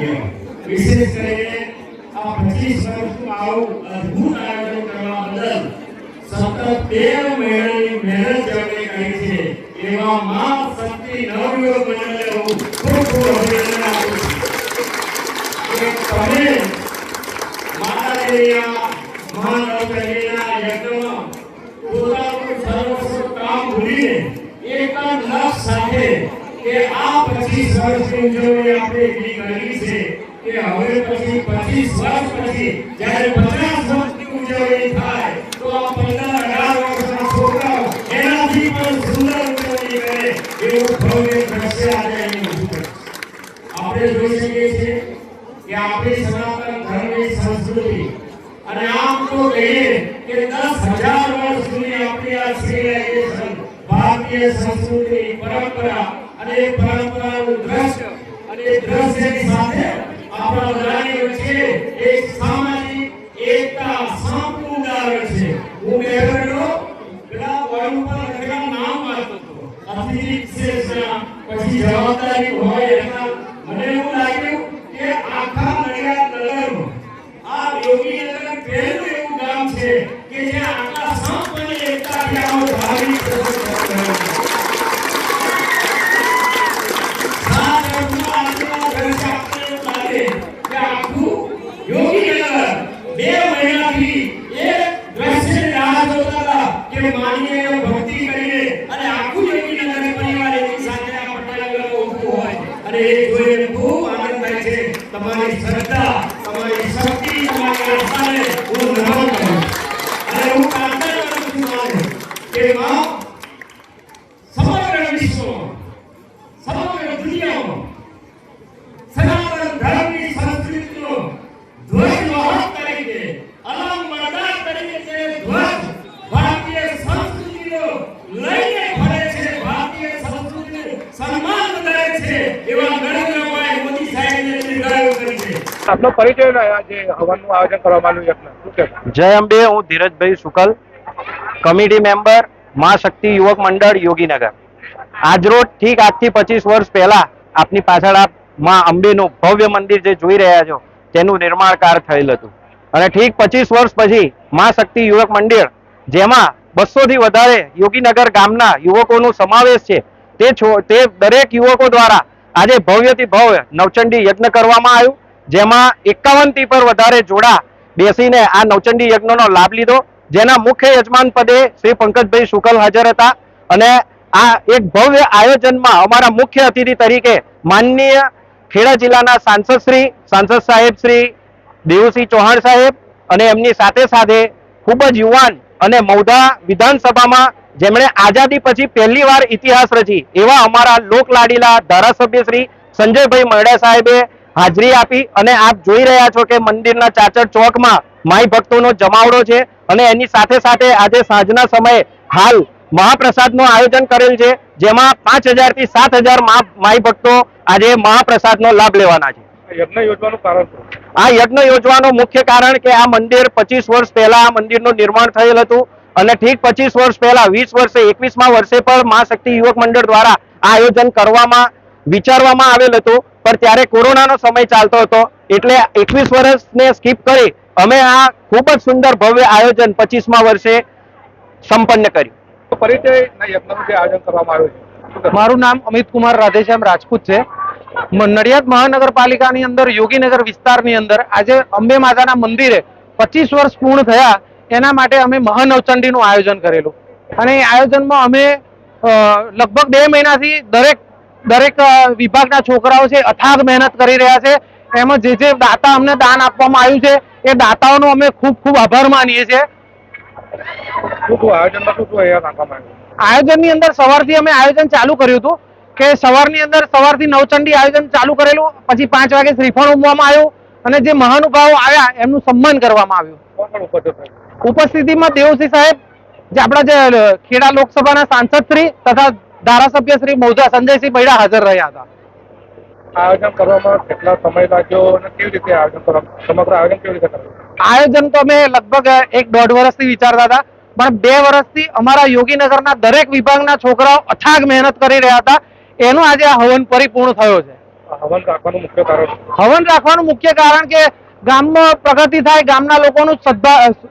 કહેવાય વિશેષ કરીને આ પચીસ વર્ષનું આવું અદ્ભુત આયોજન કરવા બદલ સતત તેર મહિનાની મહેનત જેમણે કરી છે. એવા મા શક્તિ નવયુવક મંડળને હું ખૂબ ખૂબ અભિનંદન આપું છું. તમે માતાજીના મહાનવકરીના યજ્ઞમાં પોતાનું સર્વસ્વ કામ ભૂલીને એક જ સાથે કે આ પચીસ વર્ષની ઉજવણી આપણે એટલી કરી છે કે હવે પછી પચીસ વર્ષ પછી જ્યારે પચાસ વર્ષની ઉજવણી થાય, તો આ પંદર અઢાર વર્ષના છોકરાઓ એનાથી પણ સુંદર ઉજવણી કરે એવું ભવ્ય દ્રશ્ય આજે અહીં ઉભું કરે આપણે જોઈ શકીએ છીએ કે આપણી સનાતન ધર્મની સંસ્કૃતિ, અને આમ તો કહીએ કે દસ હજાર વર્ષ સુધી આપણી આ સિવિલાઇઝેશન ભારતીય સંસ્કૃતિની પરંપરા અને એ પરંપરાનું દ્રશ્ય, અને એ દ્રશ્યની સાથે આપણા બધાની વચ્ચે એક સામાજિક એકતા સાંપનું ઉદાહરણ છે. હું બેવડો પેલા વડ ઉપર નામ વાંચતો હતો. અતિથિ વિશેષના પછી જવાબદારી હોય એના મને એવું લાગ્યું કે આખા નડિયાદ નગરમાં આ યોગી નગર પહેલું એવું ગામ છે કે જ્યાં બે મહિનાથી એક ભક્તિ અને આખું યોગી નગર સાથે આ પટાંગણમાં ઊભું હોય. અને એ જોઈને આનંદ થાય છે. તમારી શ્રદ્ધા, તમારી શક્તિ અને હું પ્રાર્થના કરું છું કે માં, સમગ્ર વિશ્વમાં આપનો પરિચય આજે હવનનું આયોજન કરવામાં આવ્યું યજ્ઞ જય અંબે, હું ધીરજભાઈ શુકલ કમિટી મેમ્બર, મા શક્તિ યુવક મંડળ, યોગીનગર. આજરોજ ઠીક આજથી પચીસ વર્ષ પહેલા આપની પાછળ આપ મા અંબેનું ભવ્ય મંદિર જે જોઈ રહ્યા છો, તેનું નિર્માણ કાર્ય થયેલ હતું. અને ઠીક પચીસ વર્ષ પછી મા શક્તિ યુવક મંદિર જેમાં બસો થી વધારે યોગીનગર ગામના યુવકોનો સમાવેશ છે, તે તે દરેક યુવકો દ્વારા આજે ભવ્યથી ભવ્ય નવચંડી યજ્ઞ કરવામાં આવ્યું. જેમાં એકાવનથી પર વધારે જોડા બેસીને આ નવચંડી યજ્ઞનો લાભ લીધો. જેના મુખ્ય યજમાન પદે શ્રી પંકજભાઈ શુકલ હાજર હતા. અને આ એક ભવ્ય આયોજનમાં અમારા મુખ્ય અતિથિ તરીકે માનનીય ખેડા જિલ્લાના સાંસદ શ્રી, સાંસદ સાહેબ શ્રી, દેવુસિંહ ચૌહાણ સાહેબ અને એમની સાથે સાથે ખૂબ જ યુવાન અને મૌધા વિધાનસભામાં જેમણે આઝાદી પછી પહેલી વાર ઇતિહાસ રચી એવા અમારા લોકલાડીલા ધારાસભ્ય શ્રી સંજયભાઈ મરડા સાહેબે હાજરી આપી અને આપ જોઈ રહ્યા છો કે મંદિરના ચાચર ચોકમાં માઈ ભક્તોનો જમાવડો છે અને એની સાથે સાથે આજે સાંજના સમયે હાલ મહાપ્રસાદનું આયોજન કરેલ છે જેમાં પાંચથી સાત હજાર માઈ ભક્તો આજે મહાપ્રસાદનો લાભ લેવાના છે. આ યજ્ઞ યોજવાનું કારણ શું? આ યજ્ઞ યોજવાનું મુખ્ય કારણ કે આ મંદિર પચીસ વર્ષ પહેલા આ મંદિરનું નિર્માણ થયેલ હતું અને ઠીક પચીસ વર્ષ પહેલા વીસ વર્ષે એકવીસમાં વર્ષે પણ મા શક્તિ યુવક મંડળ દ્વારા આ આયોજન કરવામાં વિચારવામાં આવેલ હતું. પણ ત્યારે કોરોનાનો સમય ચાલતો હતો. એટલે એકવીસ વર્ષને સ્કીપ કરી અમે આ ખૂબ જ સુંદર ભવ્ય આયોજન પચીસમા વર્ષે સંપન્ન કર્યું. તો પરિચય ના યજ્ઞનું જે આયોજન કરવામાં આવ્યું છે. મારું નામ અમિત કુમાર રાધેશ્યામ રાજપૂત છે. નડિયાદ મહાનગરપાલિકાની અંદર યોગીનગર વિસ્તારની અંદર આજે અંબે માતાના મંદિરે પચીસ વર્ષ પૂર્ણ થયા એના માટે અમે મહાનવચંડીનું આયોજન કરેલું. અને એ આયોજનમાં અમે લગભગ બે મહિનાથી દરેક દરેક વિભાગના છોકરાઓ છે અથાગ મહેનત કરી રહ્યા છે. એમાં જે જે દાતા અમને દાન આપવામાં આવ્યું છે એ દાતાઓનો અમે ખૂબ ખૂબ આભાર માનીએ છીએ. આયોજનની અંદર સવારથી અમે આયોજન ચાલુ કર્યું હતું કે સવારની અંદર સવારથી નવચંડી આયોજન ચાલુ કરેલું પછી પાંચ વાગે શ્રીફળ ઉમવામાં આવ્યું અને જે મહાનુભાવો આવ્યા એમનું સન્માન કરવામાં આવ્યું. ઉપસ્થિતિમાં દેવસિંહ સાહેબ જે આપણા જે ખેડા લોકસભાના સાંસદ શ્રી તથા ધારાસભ્ય શ્રી મૌજા સંજયસિંહ બૈડા હાજર રહ્યા હતા. આયોજન કરવામાં કેટલા સમય લાગ્યો અને કેવી રીતે આયોજન કરવામાં સમગ્ર આયોજન કેવી રીતે કરવામાં આયોજન તો અમે લગભગ એક દોઢ વર્ષથી વિચારતા હતા પણ બે વર્ષથી અમારા યોગીનગરના દરેક વિભાગના છોકરાઓ અથાગ મહેનત કરી રહ્યા હતા. એનો આજે આ હવન પરિપૂર્ણ થયો છે. હવન રાખવાનું મુખ્ય કારણ હવન રાખવાનું મુખ્ય કારણ કે ગામમાં પ્રગતિ થાય ગામના લોકોનું સદ્ભા સુ-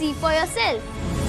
see for yourself.